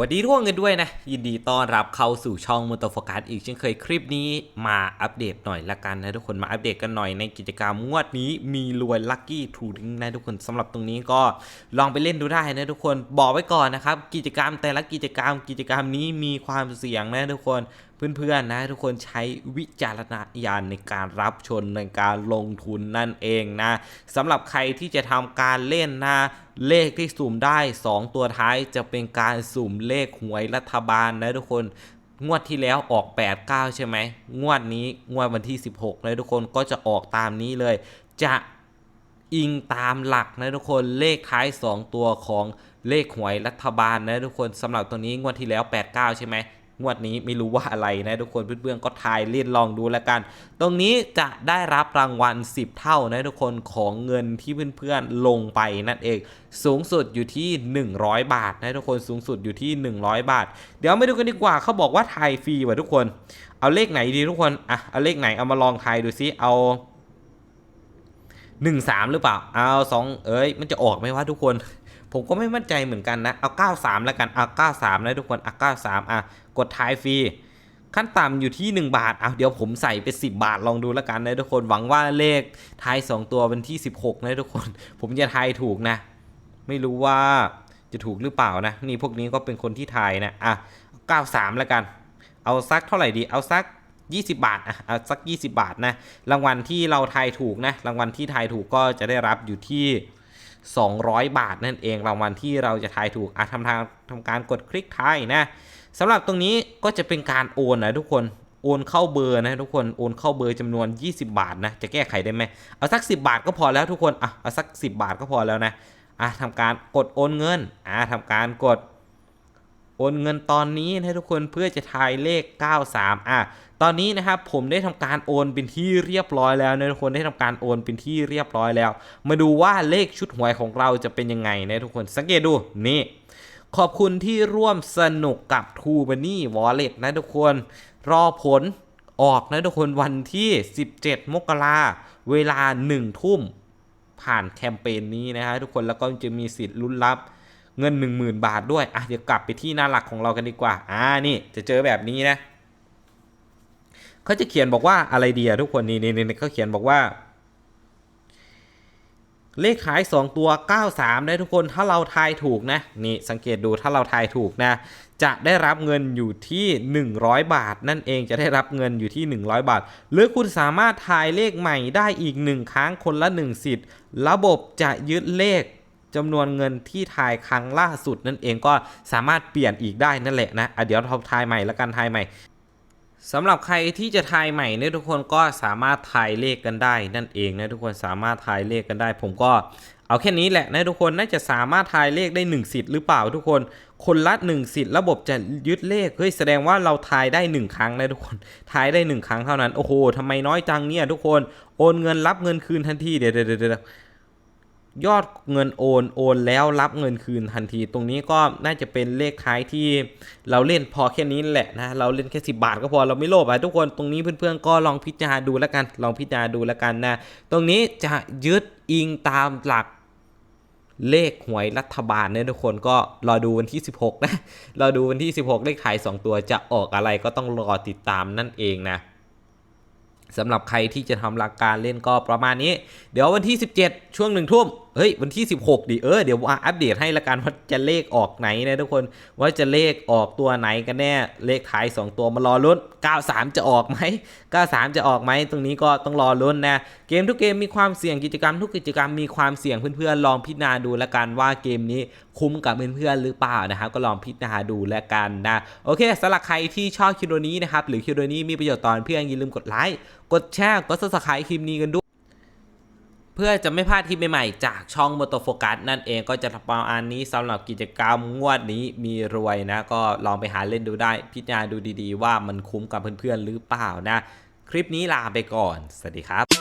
วัสดีทุกคนกันด้วยนะ ยินดีต้อนรับเข้าสู่ช่องมอตโฟกัสอีกเช่นเคยคลิปนี้มาอัปเดตหน่อยละกันนะทุกคนมาอัปเดตกันหน่อยในกิจกรรมงวดนี้มีรวยลัคกี้ทรูดิงนะทุกคนสำหรับตรงนี้ก็ลองไปเล่นดูได้นะทุกคนบอกไว้ก่อนนะครับ กิจกรรมแต่ละกิจกรรมกิจกรรมนี้มีความเสี่ยงนะทุกคน เพื่อนๆนะทุกคนใช้วิจารณญาณในการรับชนในการลงทุนนั่นเองนะสำหรับใครที่จะทำการเล่นนะเลขที่สุ่มได้ 2 ตัวท้ายจะเป็นการสุ่มเลขหวยรัฐบาลนะทุกคนงวดที่แล้วออก 8 9 ใช่ไหม งวดนี้งวดวันที่ 16นะทุกคนก็จะออกตามนี้เลย จะอิงตามหลักนะทุกคนเลขท้าย 2 ตัวของเลขหวยรัฐบาลนะทุกคนสำหรับตัวนี้งวดที่แล้ว 8 9 ใช่ไหม งวดนี้ไม่รู้ว่าอะไรนะทุกคนเพื่อนๆก็ทายเล่นลองดูแล้วกัน ตรงนี้จะได้รับรางวัล 10 เท่านะทุกคนของเงินที่เพื่อนๆลงไปนั่นเอง สูงสุดอยู่ที่ 100 บาทนะทุกคนสูงสุดอยู่ที่ 100 บาท เดี๋ยวมาดูกันดีกว่าเขาบอกว่าทายฟรีว่ะทุกคน เอาเลขไหนดีทุกคนอะเอาเลขไหนเอามาลองทายดูซิเอาหนึ่งสามหรือเปล่า เอาสองเอ้ย มันจะออกไหมวะทุกคน ผมก็ไม่มั่นใจเหมือนกันนะ เอา 93 แล้วกัน เอา 93 นะทุกคน เอา 93 อะ กดท้ายฟรี ขั้นต่ำอยู่ที่ 1 บาท เอาเดี๋ยวผมใส่ไป 10 บาทลองดูแล้วกันนะทุกคน หวังว่าเลขท้าย 2 ตัวเป็นที่ 16 นะทุกคน ผมจะทายถูกนะ ไม่รู้ว่าจะถูกหรือเปล่านะ นี่พวกนี้ก็เป็นคนที่ทายนะ อะ 93 แล้วกัน เอาสักเท่าไหร่ดี เอาสัก20 บาทอะเอาสัก 20 บาทนะ รางวัลที่เราทายถูกนะ รางวัลที่ทายถูกก็จะได้รับอยู่ที่ 200 บาทนั่นเองรางวัลที่เราจะทายถูกอะทำทางทำการกดคลิกทายนะสำหรับตรงนี้ก็จะเป็นการโอนนะทุกคนโอนเข้าเบอร์นะทุกคนโอนเข้าเบอร์จำนวน 20 บาทนะจะแก้ไขได้ไหมเอาสัก 10 บาทก็พอแล้วทุกคนอะเอาสัก 10 บาทก็พอแล้วนะอะทำการกดโอนเงินอะทำการกด โอนเงินตอนนี้นะทุกคนเพื่อจะทายเลข 93 อะ ตอนนี้นะครับผมได้ทำการโอนเป็นที่เรียบร้อยแล้วนะทุกคนได้ทำการโอนเป็นที่เรียบร้อยแล้ว มาดูว่าเลขชุดหวยของเราจะเป็นยังไงนะทุกคนสังเกตดูนี่ขอบคุณที่ร่วมสนุกกับ t ูบันนี่วอลเล็ตนะทุกคน รอผลออกนะทุกคนวันที่ 17 มกราเวลา 1 ทุ่มผ่านแคมเปญนี้นะฮะทุกคนแล้วก็จะมีสิทธิ์ลุ้นรับ เงิน 10,000 บาทด้วยอะเดี๋ยวกลับไปที่หน้าหลักของเรากันดีกว่าอ่านี่จะเจอแบบนี้นะเขาจะเขียนบอกว่าอะไรดีอะทุกคนนี่นี่นี่เขาเขียนบอกว่า เลขขาย 2 ตัว 93 ได้ทุกคนถ้าเราทายถูกนะนี่สังเกตดูถ้าเราทายถูกนะจะได้รับเงินอยู่ที่ 100 บาท นั่นเองจะได้รับเงินอยู่ที่ 100 บาท หรือคุณสามารถทายเลขใหม่ได้อีก 1 ครั้งคนละ 1 สิทธิ์ ระบบจะยึดเลข จำนวนเงินที่ทายครั้งล่าสุดนั่นเองก็สามารถเปลี่ยนอีกได้นั่นแหละนะอะเดี๋ยวเราทายใหม่แล้วกันทายใหม่สำหรับใครที่จะทายใหม่เนี่ยทุกคนก็สามารถทายเลขกันได้นั่นเองนะทุกคนสามารถทายเลขกันได้ ผมก็เอาแค่นี้แหละนะทุกคนน่าจะสามารถทายเลขได้ 1 สิทธิ์หรือเปล่าทุกคน คนละ1สิทธิ์ระบบจะยึดเลขเฮ้ยแสดงว่าเราทายได้ 1 ครั้งนะทุกคนทายได้ 1 ครั้งเท่านั้นโอ้โหทำไมน้อยจังเนี่ยทุกคนโอนเงินรับเงินคืนทันทีเดี๋ยวเดี๋ยวเดี๋ ยอดเงินโอนโอนแล้วรับเงินคืนทันที ตรงนี้ก็น่าจะเป็นเลขท้ายที่เราเล่นพอแค่นี้แหละนะเราเล่นแค่ 10 บาทก็พอเราไม่โลภอะทุกคนตรงนี้เพื่อนๆก็ลองพิจารณาดูแล้วกัน ลองพิจารณาดูแล้วกันนะ ตรงนี้จะยึดอิงตามหลักเลขหวยรัฐบาลเนี่ยทุกคนก็รอดูวันที่ 16 นะรอดูวันที่ 16 เลขท้าย 2 ตัวจะออกอะไรก็ต้องรอติดตามนั่นเองนะสำหรับใครที่จะทำหลักการเล่นก็ประมาณนี้ เดี๋ยววันที่ 17 ช่วงหนึ่งทุ่มเฮ้ย วันที่ 16 ดิ เออ เดี๋ยวอัปเดตให้ละกันว่าจะเลขออกไหนนะทุกคน ว่าจะเลขออกตัวไหนกันแน่ เลขท้าย 2 ตัวมารอลุ้น 93 จะออกไหม 93 จะออกไหม ตรงนี้ก็ต้องรอลุ้นนะ เกมทุกเกมมีความเสี่ยงกิจกรรม ทุกกิจกรรมมีความเสี่ยงเพื่อนๆ ลองพิจารณาดูละกันว่าเกมนี้คุ้มกับเพื่อนๆหรือเปล่านะครับก็ลองพิจารณาดูละกันนะ โอเคสำหรับใครที่ชอบคลิปนี้นะครับหรือคลิปนี้มีประโยชน์ตอนเพื่อนอย่าลืมกดไลค์กดแชร์กด subscribe คลิปนี้กันด้วย เพื่อจะไม่พลาดคลิปใหม่ๆ จากช่องม o โตโฟกัสนั่นเองก็จะประมาณนี้สำหรับกิจกรรมงวดนี้มีรวยนะ ก็ลองไปหาเล่นดูได้ พิจารณาดูดีๆ ว่ามันคุ้มกับเพื่อนๆหรือเปล่านะ คลิปนี้ลาไปก่อน สวัสดีครับ